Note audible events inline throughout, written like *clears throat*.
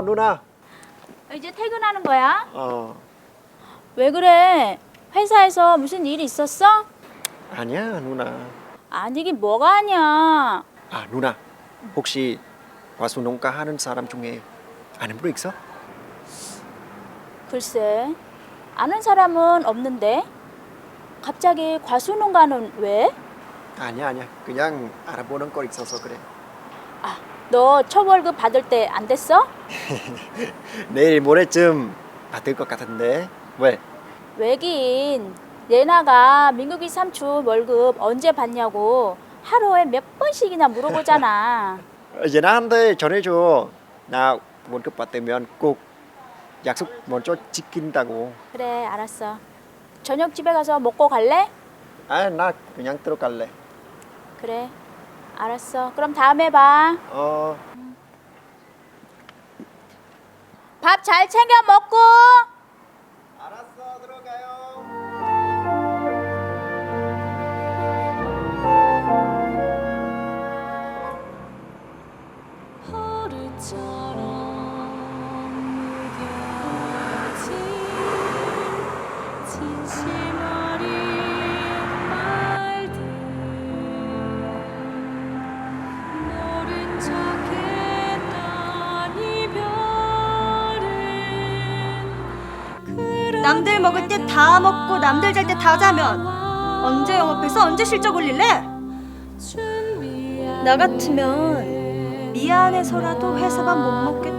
어 누나. 이제 퇴근하는 거야? 어 왜 그래? 회사에서 무슨 일 있었어? 아니야 누나. 아니긴 뭐가 아니야. 아 누나 혹시 과수 농가 하는 사람 중에 아는 분 있어? 글쎄, 아는 사람은 없는데. 갑자기 과수농가는 왜? 아니야 아니야 그냥 알아보는 거 있어서 그래. 아, 너첫 월급 받을 때 안 됐어? *laughs* 내일 모레쯤 받을 것 같은데 왜? 왜긴 예나가 민국이 삼촌 월급 언제 받냐고 하루에 몇 번씩이나 물어보잖아. *laughs* 얘나한테 전해줘. 나 월급 받으면 꼭 약속 먼저 지킨다고. 그래, 알았어. 저녁 집에 가서 먹고 갈래? 아 나 그냥 들어갈래. 그래, 알았어. 그럼 다음에 봐. 어. 밥 잘 챙겨 먹고. 다 먹고 남들 잘 때 다 자면 언제 영업해서 언제 실적 올릴래? 나 같으면 미안해서라도 회사밥 못 먹겠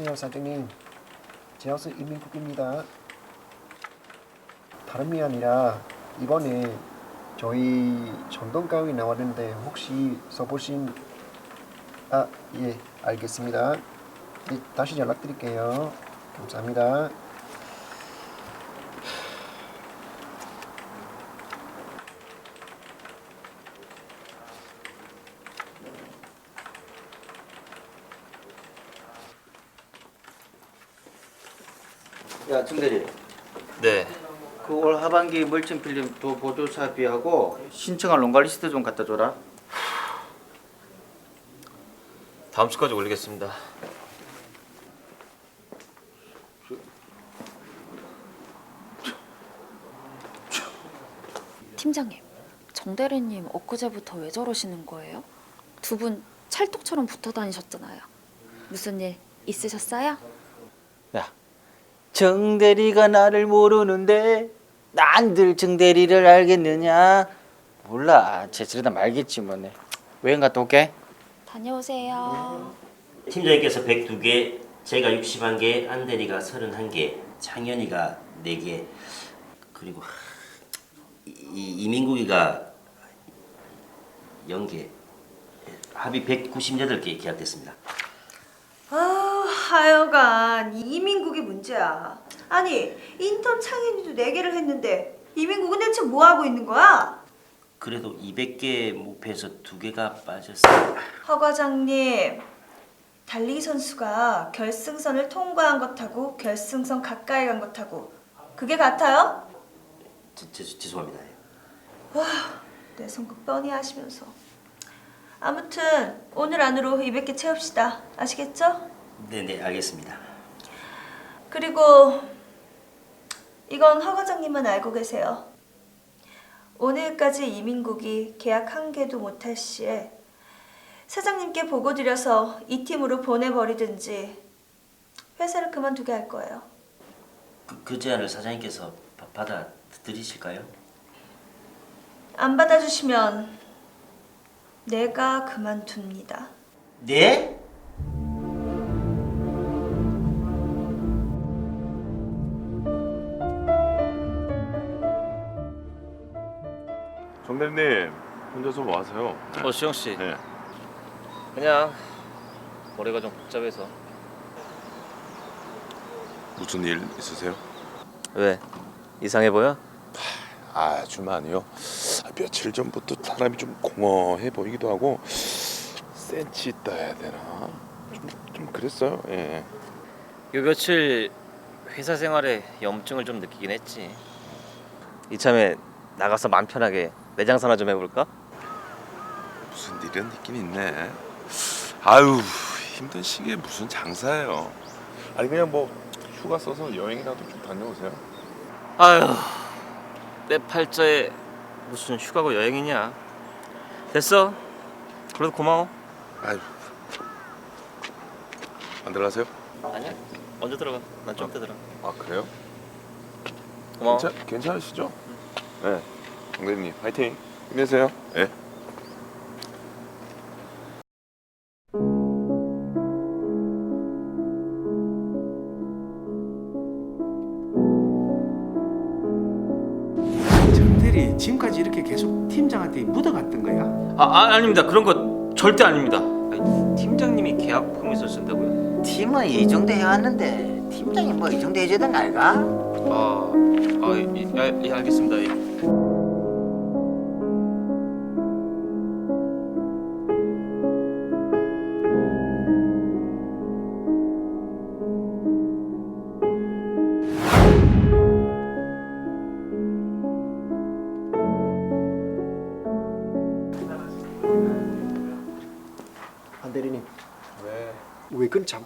안녕하세요 사장님. 제 호수 이민국입니다. 다름이 아니라 이번에 저희 전동가위 나왔는데 혹시 써보신 아 예 알겠습니다. 네, 다시 연락드릴게요. 감사합니다. 야, 정대리. 네. 그 올 하반기 멀쩡 필름 도 보조 사비하고 신청할 롱가 리스트 좀 갖다 줘라. 다음 주까지 올리겠습니다. 팀장님, 정 대리님 엊그제부터 왜 저러시는 거예요? 두 분 찰떡처럼 붙어 다니셨잖아요. 무슨 일 있으셨어요? 야, 정대리가 나를 모르는데 난들 정대리를 알겠느냐? 몰라. 제지르다 말겠지 뭐네. 외연 갔다 올게. 다녀오세요. 팀장님께서 102개, 제가 61개, 안대리가 31개, 창현이가 4개, 그리고 이, 이- 이민국이가 0개, 합의 198개 계약됐습니다. 아, 하여간 이민국이 문제야. 아니 인턴 창현이도 네 개를 했는데 이민국은 대체 뭐 하고 있는 거야? 그래도 200개 목표에서 2개가 빠졌어요. 허 과장님, 달리기 선수가 결승선을 통과한 것하고 결승선 가까이 간 것하고 그게 같아요? 제, 제, 죄송합니다. 내 성격 뻔히 하시면서. 아무튼 오늘 안으로 200개 채웁시다. 아시겠죠? 네네 알겠습니다. 그리고 이건 허 과장님만 알고 계세요. 오늘까지 이민국이 계약 한 개도 못할 시에 사장님께 보고 드려서 이 팀으로 보내버리든지 회사를 그만두게 할 거예요. 그, 그 제안을 사장님께서 바- 받아들이실까요? 안 받아주시면 내가 그만둡니다. 네? 정대리님 혼자서 뭐 하세요? 어 수영 씨. 네. 그냥 머리가 좀 복잡해서. 무슨 일 있으세요? 왜? 이상해 보여? 아 주만이요. 아, 며칠 전부터 사람이 좀 공허해 보이기도 하고 센치 있다 해야 되나? 좀, 좀 그랬어요. 예. 요 며칠 회사 생활에 염증을 좀 느끼긴 했지. 이참에 나가서 마음 편하게 내 장사나 좀 해볼까? 무슨 일은 있긴 있네. 아유 힘든 시기에 무슨 장사예요. 아니 그냥 뭐 휴가 써서 여행이라도 좀 다녀오세요. 아유 내 팔자에 무슨 휴가고 여행이냐. 됐어. 그래도 고마워. 아유 안 들어가세요? 아니야. 먼저 들어가. 난 좀 이따 들어가. 아 그래요? 고마워. 괜찮, 괜찮으시죠? 네. 정대리님 파이팅 힘내세요. 네. 정대리 지금까지 이렇게 계속 팀장한테 묻어갔던 거야? 아, 아 아닙니다. 그런 거 절대 아닙니다. 아니, 팀장님이 계약 포함해서 쓴다고요? 팀은 이 정도 해왔는데 팀장이 뭐 이 정도 해줘야 되는 거 아이가? 아, 아, 예, 예, 예, 알겠습니다.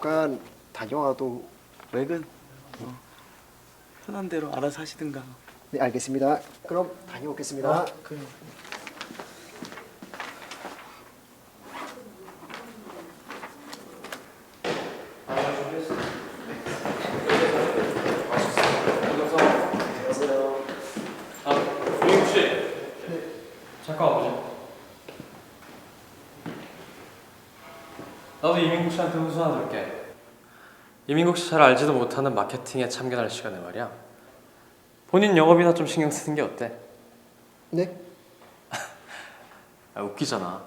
잠깐 다녀와도 왜그 편한 대로 알아서 하시든가. 네 알겠습니다. 그럼 다녀오겠습니다. 잠깐 와보자. 나도 이민국 씨한테 후수 하나 줄게. 이민국 씨 잘 알지도 못하는 마케팅에 참견할 시간에 말이야. 본인 영업이나 좀 신경 쓰는 게 어때? 네? 아, 웃기잖아.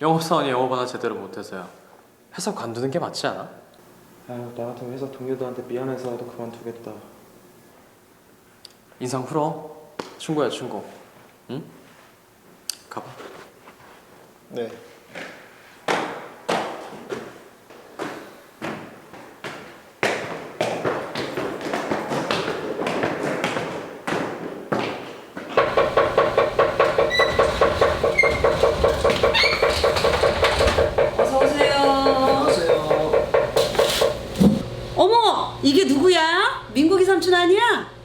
영업사원이 영업 하나 제대로 못해서야 회사 관두는 게 맞지 않아? 아유 나 같은 회사 동료들한테 미안해서라도 그만두겠다. 인상 풀어. 충고야 충고. 응? 가봐. 네. 어머, 이게 누구야? 민국이 삼촌 아니야?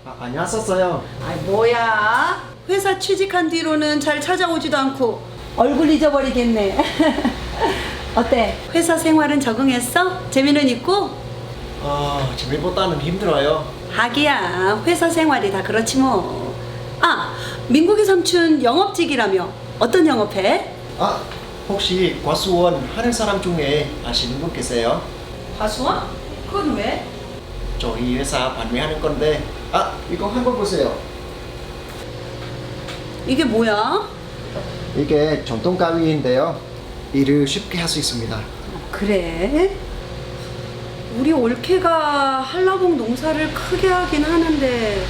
아, 안녕하셨어요. 아이 뭐야? 회사 취직한 뒤로는 잘 찾아오지도 않고 얼굴 잊어버리겠네. *laughs* 어때? 회사 생활은 적응했어? 재미는 있고? 아 재미보다는 힘들어요. 하기야 회사 생활이 다 그렇지 뭐. 아, 민국이 삼촌 영업직이라며 어떤 영업해? 아 혹시 과수원 하는 사람 중에 아시는 분 계세요? 과수원? 그건 왜? 저희 회사 판매하는 건데 아 이거 한 번 보세요. 이게 뭐야? 이게 전통 가위인데요. 일을 쉽게 할 수 있습니다. 그래? 우리 올케가 한라봉 농사를 크게 하긴 하는데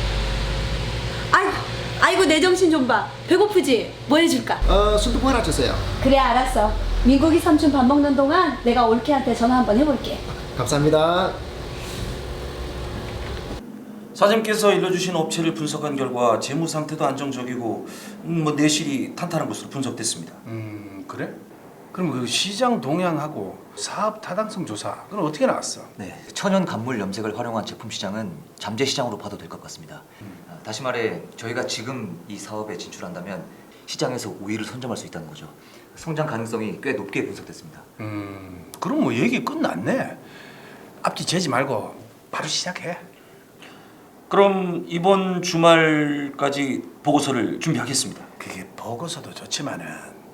아이고 아이고 내 정신 좀 봐 배고프지? 뭐 해줄까? 어 순두부 하나 주세요. 그래 알았어. 민국이 삼촌 밥 먹는 동안 내가 올케한테 전화 한번 해볼게. 감사합니다. 사장님께서 일러주신 업체를 분석한 결과 재무 상태도 안정적이고 음, 뭐 내실이 탄탄한 것으로 분석됐습니다. 음 그래? 그럼 그 시장 동향하고 사업 타당성 조사 그건 어떻게 나왔어? 네, 천연 감물 염색을 활용한 제품 시장은 잠재 시장으로 봐도 될 것 같습니다. 아, 다시 말해 저희가 지금 이 사업에 진출한다면 시장에서 우위를 선점할 수 있다는 거죠. 성장 가능성이 꽤 높게 분석됐습니다. 음, 그럼 뭐 얘기 끝났네. 앞뒤 재지 말고 바로 시작해. 그럼 이번 주말까지 보고서를 준비하겠습니다. 그게 보고서도 좋지만은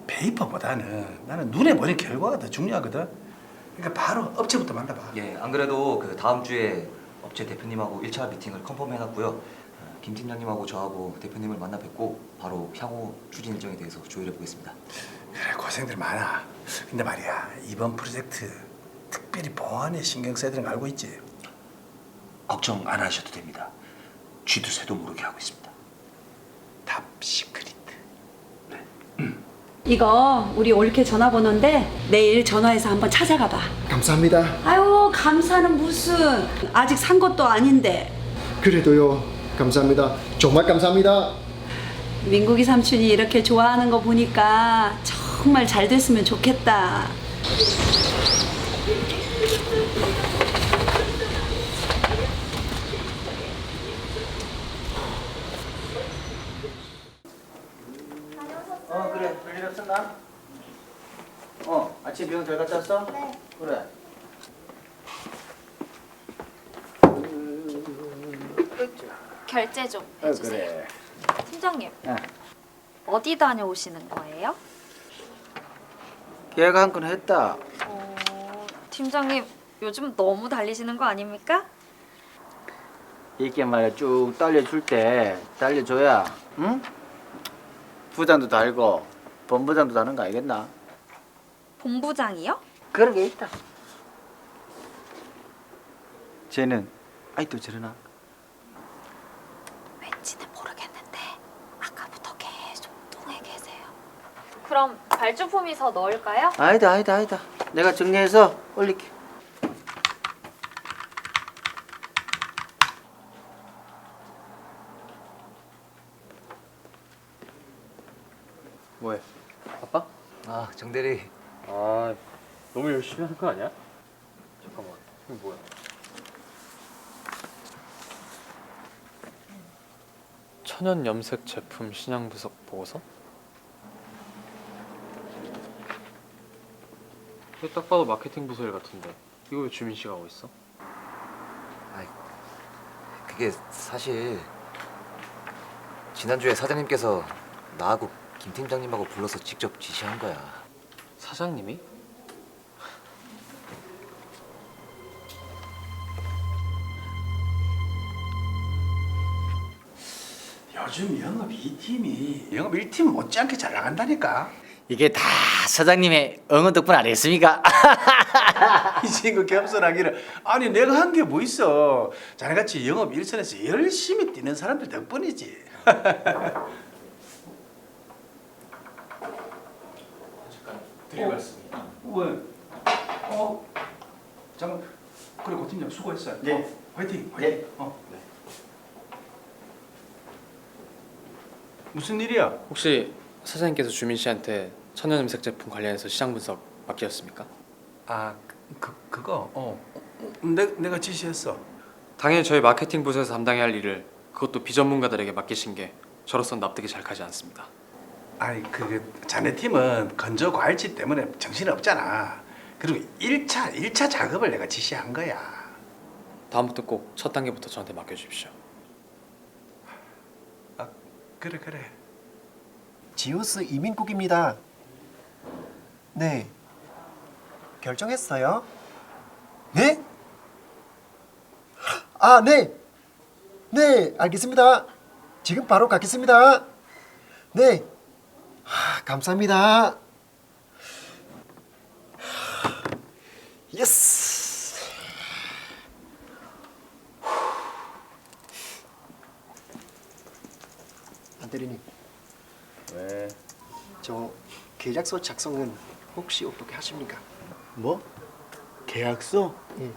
페이퍼보다는 나는 눈에 보이는 결과가 더 중요하거든. 그러니까 바로 업체부터 만나봐. 예, 안 그래도 그 다음 주에 업체 대표님하고 1차 미팅을 컨펌해놨고요. 어, 김 팀장님하고 저하고 대표님을 만나 뵙고 바로 향후 추진 일정에 대해서 조율해 보겠습니다. 그래 고생들 많아. 근데 말이야 이번 프로젝트 특별히 보안에 신경 써야 되는 거 알고 있지? 걱정 안 하셔도 됩니다. 쥐도 새도 모르게 하고 있습니다. 탑 시크릿. *clears throat* 이거 우리 올케 전화번호인데 내일 전화해서 한번 찾아가 봐. 감사합니다. 아유 감사는 무슨 아직 산 것도 아닌데 그래도요. 감사합니다. 정말 감사합니다. 민국이 삼촌이 이렇게 좋아하는 거 보니까 정말 잘 됐으면 좋겠다. 어 그래 별일 없었나? 어 아침 병원 잘 갔다 왔어? 네 그래 결제 좀 어, 해주세요. 그래 팀장님 어. 어디 다녀오시는 거예요? 계약 한건 했다 어, 팀장님 요즘 너무 달리시는 거 아닙니까? 이게 말이야 쭉 딸려줄 때 딸려줘야 응? 부장도 달고 본부장도 다는 거 알겠나? 본부장이요? 그런 게 있다 쟤는 아직도 저러나? 왠지는 모르겠는데 아까부터 계속 뚱해 계세요. 그럼 발주품이 더 넣을까요? 아니다 아니다 아니다 내가 정리해서 올릴게 뭐해? 바빠? 아, 정대리. 아, 너무 열심히 하는 거 아니야? 잠깐만, 이거 뭐야? 천연 염색 제품 신양 분석 보고서? 이거 딱 봐도 마케팅 부서 일 같은데 이거 왜 주민 씨가 하고 있어? 그게 사실 지난주에 사장님께서 나하고 김 팀장님하고 불러서 직접 지시한 거야. 사장님이? 요즘 영업 2팀이 영업 1팀 못지않게 잘 나간다니까. 이게 다 사장님의 응원 덕분 아니겠습니까? *laughs* 이 친구 겸손하기를 아니 내가 한 게 뭐 있어 자네같이 영업 일선에서 열심히 뛰는 사람들 덕분이지 *laughs* 드릴 말씀이. 왜? 어? 잠깐 그래 고 팀장 수고했어요 네. 어, 화이팅 화이팅 어. 무슨 일이야? 혹시 사장님께서 주민 씨한테 천연 염색 제품 관련해서 시장 분석 맡기셨습니까? 아 그, 그거 어 내, 내가 지시했어 당연히 저희 마케팅 부서에서 담당해야 할 일을 그것도 비전문가들에게 맡기신 게 저로선 납득이 잘 가지 않습니다. 아니 그 자네 팀은 건조 과일치 때문에 정신이 없잖아 그리고 1차 1차 작업을 내가 지시한 거야 다음부터 꼭 첫 단계부터 저한테 맡겨주십시오. 그래 그래 지우스 이민국입니다. 네. 결정했어요? 네? 아, 네. 네, 알겠습니다. 지금 바로 가겠습니다. 네. 하, 감사합니다. 예스. 안 대리님. 왜? 저 계약서 작성은 혹시 어떻게 하십니까? 뭐? 계약서? 예.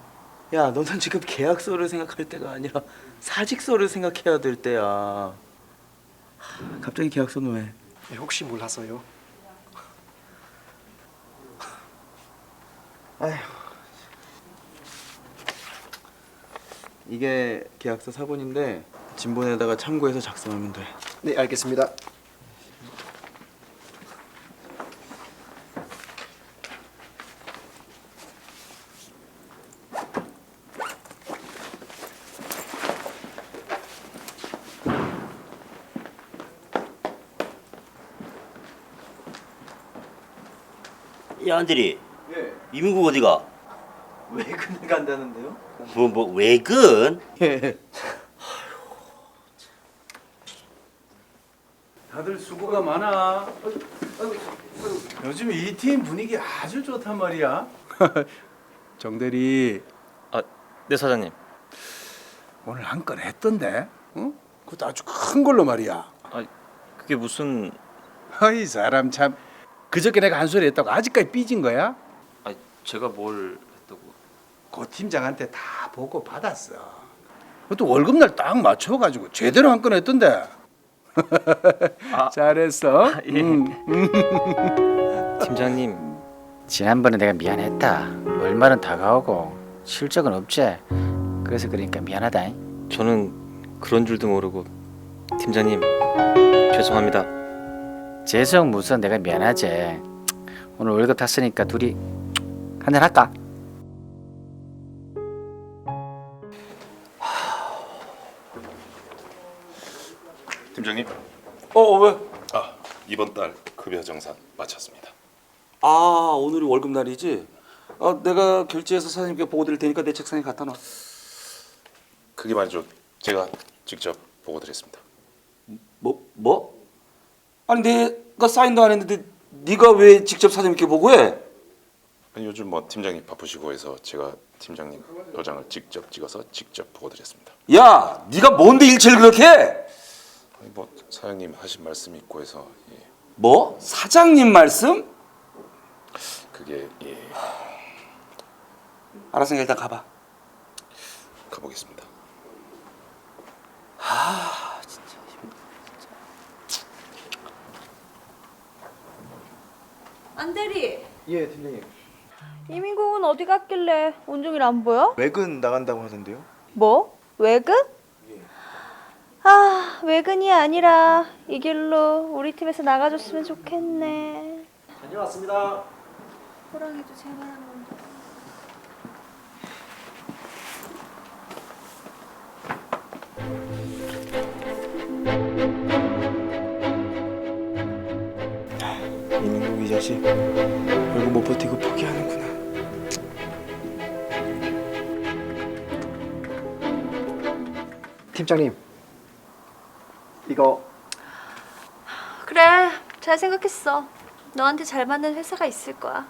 야, 너는 지금 계약서를 생각할 때가 아니라 사직서를 생각해야 될 때야. 하, 갑자기 계약서는 왜? 네, 혹시 몰라서요. 이게 계약서 사본인데 진본에다가 참고해서 작성하면 돼. 네, 알겠습니다. 야 안들이 예. 이민국 어디가? 외근 간다는데요? 뭐 뭐 외근? 예. *laughs* 다들 수고가 많아. 요즘 이 팀 분위기 아주 좋단 말이야. *laughs* 정 대리 네 사장님. 오늘 한 건 했던데? 응? 그것도 아주 큰 걸로 말이야. 그게 무슨 *laughs* 어이 사람 참 그저께 내가 한 소리 했다고 아직까지 삐진 거야? 아 제가 뭘 했다고? 고 팀장한테 다 보고 받았어. 그것도 월급날 딱 맞춰가지고 제대로 한 건 했던데. *laughs* 잘했어. 예. 음. *laughs* 팀장님 지난번에 내가 미안했다. 얼마는 다가오고 실적은 없지. 그래서 그러니까 미안하다. 저는 그런 줄도 모르고 팀장님 죄송합니다. 재성 무슨 내가 미안하지. 오늘 월급 탔으니까 둘이 한잔 할까? 팀장님. 어 왜? 아 이번 달 급여 정산 마쳤습니다. 아 오늘이 월급 날이지. 아 내가 결제해서 사장님께 보고 드릴 테니까 내 책상에 갖다 놔. 그게 말이죠. 제가 직접 보고 드렸습니다. 뭐 뭐? 아니 내가 사인도 안 했는데 네가 왜 직접 사장님께 보고 해? 아니, 요즘 뭐 팀장님 바쁘시고 해서 제가 팀장님 도장을 직접 찍어서 직접 보고 드렸습니다. 야, 네가 뭔데 일체를 그렇게 해? 아니, 뭐 사장님 하신 말씀이 있고 해서 예, 뭐? 사장님 말씀? 그게 예, 알았으니까 일단 가봐. 가보겠습니다. 아 진짜. 안대리 예, 팀장님. 이민국은 어디 갔길래 온종일 안 보여? 외근 나간다고 하던데요? 뭐? 외근? 아, 외근이 아니라 이 길로 우리 팀에서 나가줬으면 좋겠네. 다녀왔습니다. 호랑이도 제발 이 자식 월급 못 버티고 포기하는구나. 팀장님. 이거 그래, 잘 생각했어. 너한테 잘 맞는 회사가 있을 거야.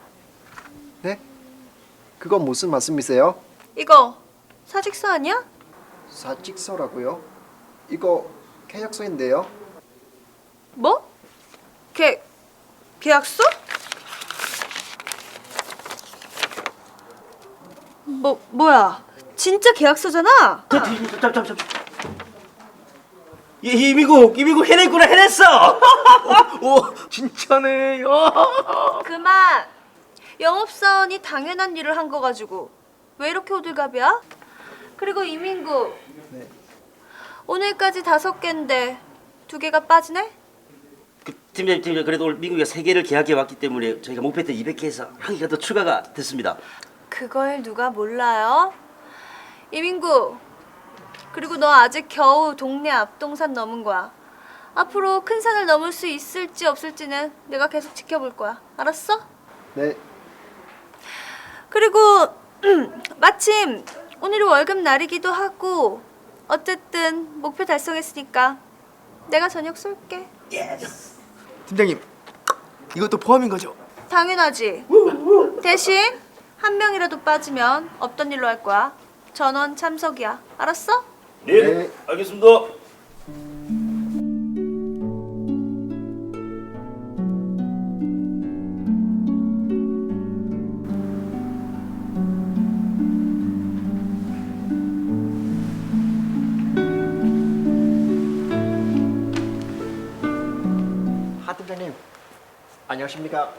네? 그건 무슨 말씀이세요? 이거 사직서 아니야? 사직서라고요? 이거 계약서인데요. 뭐? 계 계약서? 뭐 뭐야? 진짜 계약서잖아. 잠잠잠. 이 이민국 이민국 해냈구나 해냈어. 오 진짜네. 야. 그만. 영업사원이 당연한 일을 한 거 가지고 왜 이렇게 호들갑이야? 그리고 이민국. 오늘까지 다섯 개인데 두 개가 빠지네? 그, 팀장님 팀장 그래도 오늘 미국에 세 개를 계약해 왔기 때문에 저희가 목표했던 200개에서 한 개가 더 추가가 됐습니다. 그걸 누가 몰라요? 이민국. 그리고 너 아직 겨우 동네 앞동산 넘은 거야. 앞으로 큰 산을 넘을 수 있을지 없을지는 내가 계속 지켜볼 거야. 알았어? 네. 그리고 *clears throat* 마침 오늘이 월급 날이기도 하고 어쨌든 목표 달성했으니까 내가 저녁 쏠게. 팀장님, 이것도 포함인 거죠? 당연하지. 대신 한 명이라도 빠지면 없던 일로 할 거야. 전원 참석이야. 알았어? 네, 알겠습니다. 안녕하십니까?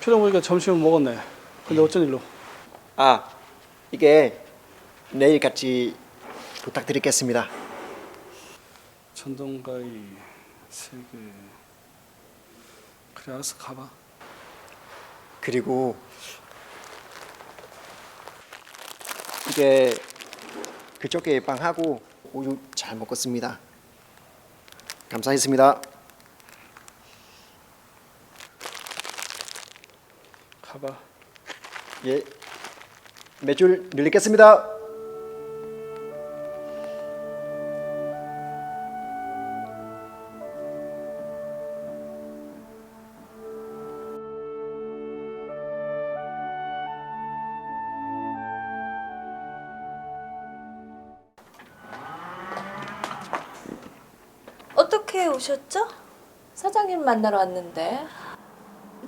표정 보니까 점심은 먹었네. 근데 어쩐 일로? 아, 이게 내일 같이 부탁드리겠습니다. 전동가위 세 개. 그래 알았어 가봐. 그리고 이게 그쪽에 빵하고 우유 잘 먹었습니다. 감사했습니다. 가봐. 예, 매출 늘리겠습니다. 어떻게 오셨죠? 사장님 만나러 왔는데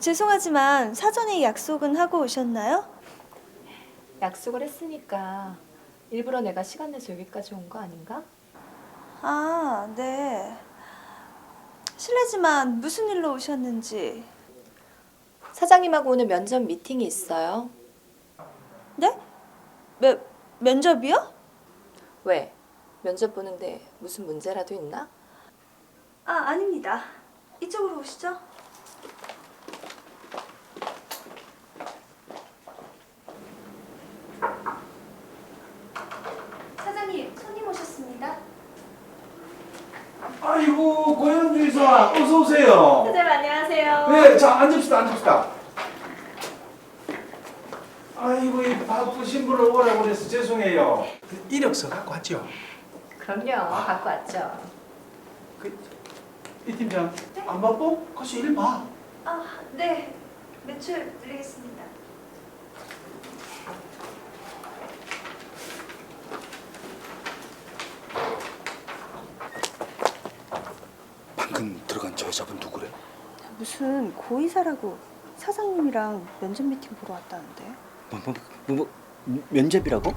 죄송하지만 사전에 약속은 하고 오셨나요? 약속을 했으니까 일부러 내가 시간 내서 여기까지 온 거 아닌가? 아, 네. 실례지만 무슨 일로 오셨는지. 사장님하고 오늘 면접 미팅이 있어요. 네? 면, 면접이요? 왜? 면접 보는데 무슨 문제라도 있나? 아, 아닙니다. 이쪽으로 오시죠. 사장님, 손님 오셨습니다. 아이고 고현주 이사 어서 오세요. 사장님 안녕하세요. 네, 자 앉읍시다, 앉읍시다. 아이고 이 바쁘신 분을 오래 보내서 죄송해요. 그 이력서 갖고 왔죠? 그럼요. 갖고 왔죠. 이 팀장 안 바빠? 가서 일 봐. 아, 네. 매출 드리겠습니다. 방금 들어간 저 여자분 누구래? 무슨 고의사라고 사장님이랑 면접 미팅 보러 왔다는데. 뭐, 뭐, 뭐, 뭐 면접이라고?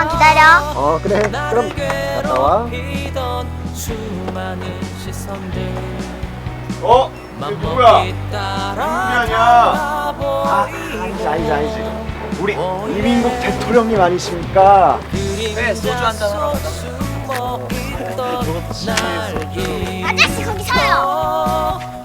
요즘만 기다려. 어, 그래. 그럼 갔다 와. 어? 이게 누구야? 아냐? 아, 아니지, 아니지, 아니지. 우리 이민국 대통령님 아니십니까? 네, 소주 한잔 하러 가자. 아저씨 거기 서요.